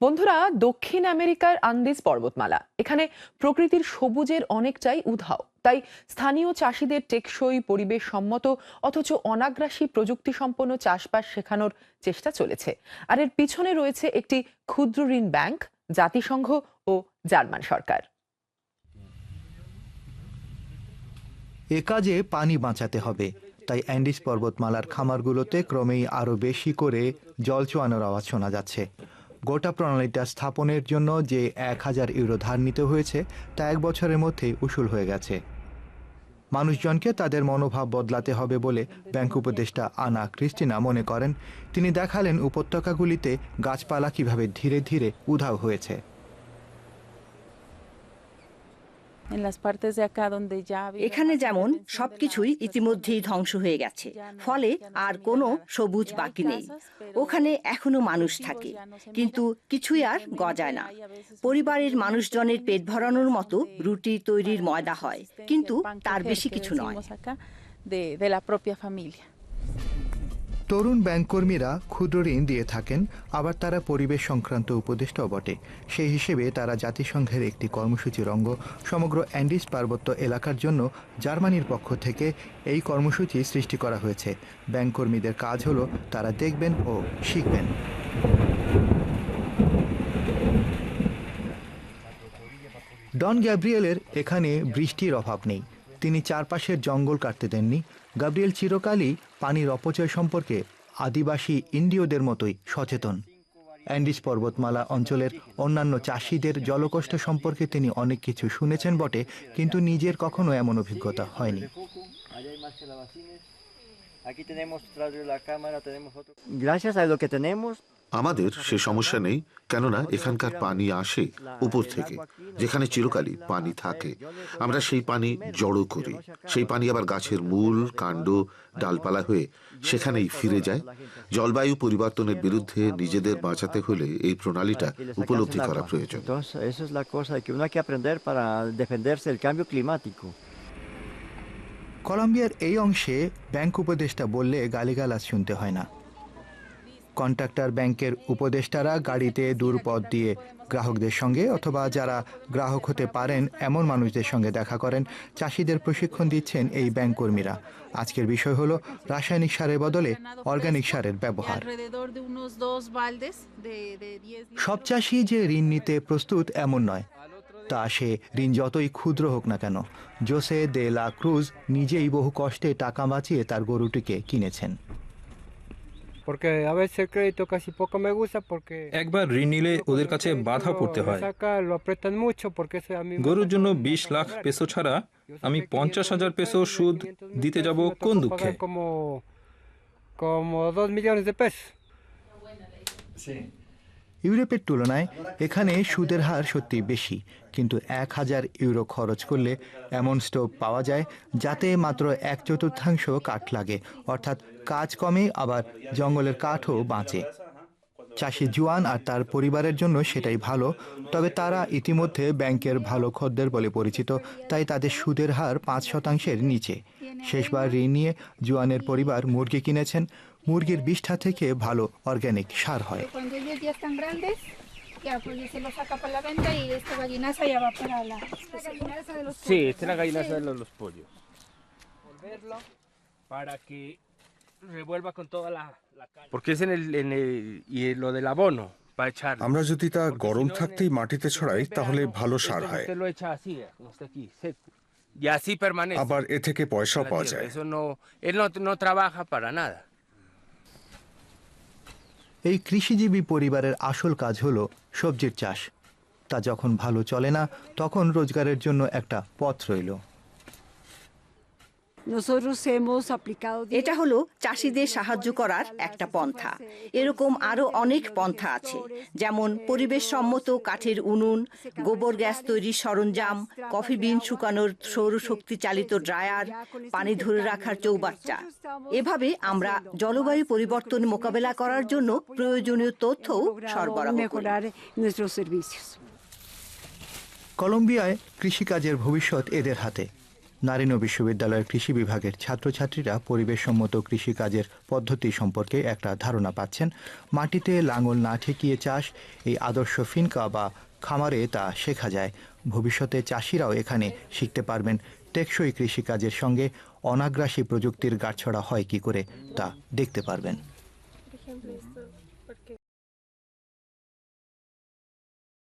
বন্ধুরা, দক্ষিণ আমেরিকার আন্দিজ পর্বতমালা। এখানে প্রকৃতির সবুজের অনেকটাই উধাও। তাই স্থানীয় চাষিদের টেকসই পরিবেশ সম্মত অথচ অনাগ্রাসী প্রযুক্তি সম্পন্ন চাষবাস শেখানোর চেষ্টা চলেছে। আর এর পিছনে রয়েছে একটি ক্ষুদ্র ঋণ ব্যাংক, জাতিসংঘ ও জার্মান সরকার। এ কাজে পানি বাঁচাতে হবে। তাই অ্যান্ডিস পর্বতমালার খামারগুলোতে ক্রমেই আরও বেশি করে জল চোয়ানোর আওয়াজ শোনা যাচ্ছে। গোটা প্রণালীটা স্থাপনের জন্য যে এক হাজার ইউরো ধার নিতে হয়েছে, তা এক বছরের মধ্যেই উসুল হয়ে গেছে। মানুষজনকে তাদের মনোভাব বদলাতে হবে বলে ব্যাংক উপদেষ্টা আনা ক্রিস্টিনা মনে করেন। তিনি দেখালেন উপত্যকাগুলিতে গাছপালা কীভাবে ধীরে ধীরে উধাও হয়েছে। এখানে যেমন সবকিছুই ইতিমধ্যেই ধ্বংস হয়ে গেছে। ফলে আর কোনো সবুজ বাকি নেই। ওখানে এখনও মানুষ থাকে। কিন্তু কিছুই আর গজায় না। পরিবারের মানুষজনের পেট ভরানোর মতো রুটি তৈরির ময়দা হয়। কিন্তু তার বেশি কিছু নয়। de, de la propia familia. তরুণ ব্যাংককর্মীরা ক্ষুদ্র ঋণ দিয়ে থাকেন, আবার তারা পরিবেশ সংক্রান্ত উপদেষ্টাও বটে। সেই হিসেবে তারা জাতিসংঘের একটি কর্মসূচির অঙ্গ। সমগ্র অ্যান্ডিস পার্বত্য এলাকার জন্য জার্মানির পক্ষ থেকে এই কর্মসূচি সৃষ্টি করা হয়েছে। ব্যাংককর্মীদের কাজ হলো তারা দেখবেন ও শিখবেন। ডন গ্যাব্রিয়েলের এখানে বৃষ্টির অভাব নেই। তিনি চারপাশের জঙ্গল কাটতে দেননি গাব্রিয়েল চিরকালই পানির অপচয় সম্পর্কে আদিবাসী ইন্ডিয়দের মতোই সচেতন অ্যান্ডিস পর্বতমালা অঞ্চলের অন্যান্য চাষিদের জলকষ্ট সম্পর্কে তিনি অনেক কিছু শুনেছেন বটে কিন্তু নিজের কখনো এমন অভিজ্ঞতা হয়নি. Gracias a lo que tenemos, আমাদের সে সমস্যা নেই কেননা এখানকার পানি আসে উপর থেকে যেখানে চিরকালই পানি থাকে আমরা সেই পানি জড়ো করি সেই পানি আবার গাছের মূল কাণ্ড ডালপালা হয়ে সেখানেই ফিরে যায় জলবায়ু পরিবর্তনের বিরুদ্ধে নিজেদের বাঁচাতে হলে এই প্রণালীটা উপলব্ধি করা. প্রয়োজন. কলম্বিয়ার এই অংশে ব্যাংক উপদেষ্টা বললে গালিগালাজ শুনতে হয় না কন্ট্রাক্টর ব্যাংকের উপদেষ্টারা গাড়িতে দূর পথ দিয়ে গ্রাহকদের সঙ্গে অথবা যারা গ্রাহক হতে পারেন এমন মানুষদের সঙ্গে দেখা করেন। চাষিদের প্রশিক্ষণ দিচ্ছেন এই ব্যাংক কর্মীরা। আজকের বিষয় হলো রাসায়নিক সারের বদলে অর্গানিক সারের ব্যবহার। alrededor de unos dos baldes de, de 10 সব চাষি যে ঋণ নিতে প্রস্তুত এমন নয় তা সে ঋণ যতই ক্ষুদ্র হোক না কেন জোসে দে লা ক্রুজ নিজেই বহু কষ্টে টাকা বাঁচিয়ে তার গরুটিকে কিনেছেন। একবার ঋণ নিলে ওদের কাছে বাধা পড়তে হয় গরুর জন্য বিশ লাখ পেসো ছাড়া আমি পঞ্চাশ হাজার পেসো সুদ দিতে যাব কোন দুঃখে Como dos millones de pesos. Sí. ইউরোপের তুলনায় এখানে সুদের হার সত্যি বেশি। কিন্তু এক হাজার ইউরো খরচ করলে এমন স্টোভ পাওয়া যায় যাতে মাত্র এক চতুর্থাংশ কাঠ লাগে। অর্থাৎ কাজ কমে, আবার জঙ্গলের কাঠও বাঁচে। চাষি জুয়ান আর তার পরিবারের জন্য সেটাই ভালো, তবে তারা ইতিমধ্যে ব্যাংকের ভালো খদ্দের বলে পরিচিত, তাই তাদের সুদের হার পাঁচ শতাংশের নিচে। শেষবার ঋণ নিয়ে জুয়ানের পরিবার মুরগি কিনেছেন মুরগির বিষ্ঠা থেকে ভালো অর্গ্যানিক সার হয়। আমরা যদি তা গরম থাকতেই মাটিতে ছড়াই তাহলে ভালো সার হয় আবার এ থেকে পয়সাও পাওয়া যায় এই কৃষিজীবী পরিবারের আসল কাজ হলো সবজির চাষ। তা যখন ভালো চলে না, তখন রোজগারের জন্য একটা পথ রইল। এটা হলো চাষিদের সাহায্য করার একটা পন্থা। এরকম আরও অনেক পন্থা আছে যেমন পরিবেশ সম্মত কাঠের উনুন গোবর গ্যাস তৈরির সরঞ্জাম কফি বিন শুকানোর সৌরশক্তি চালিত ড্রায়ার পানি ধরে রাখার চৌবাচ্চা। এভাবে আমরা জলবায়ু পরিবর্তন মোকাবেলা করার জন্য প্রয়োজনীয় তথ্যও সরবরাহ করি। কলম্বিয়ায় কৃষিকাজের ভবিষ্যৎ এদের হাতে। নারিনো বিশ্ববিদ্যালয়ের কৃষি বিভাগের ছাত্রছাত্রীরা পরিবেশসম্মত কৃষিকাজের পদ্ধতি সম্পর্কে একটা ধারণা পাচ্ছেন। মাটিতে লাঙল না ঠেকিয়ে চাষ, এই আদর্শ ফিনকা বা খামারে তা শেখা যায়। ভবিষ্যতে চাষিরাও এখানে শিখতে পারবেন টেকসই কৃষিকাজের সঙ্গে অনাগ্রাসী প্রযুক্তির গাঁটছড়া হয় কি করে তা দেখতে পারবেন।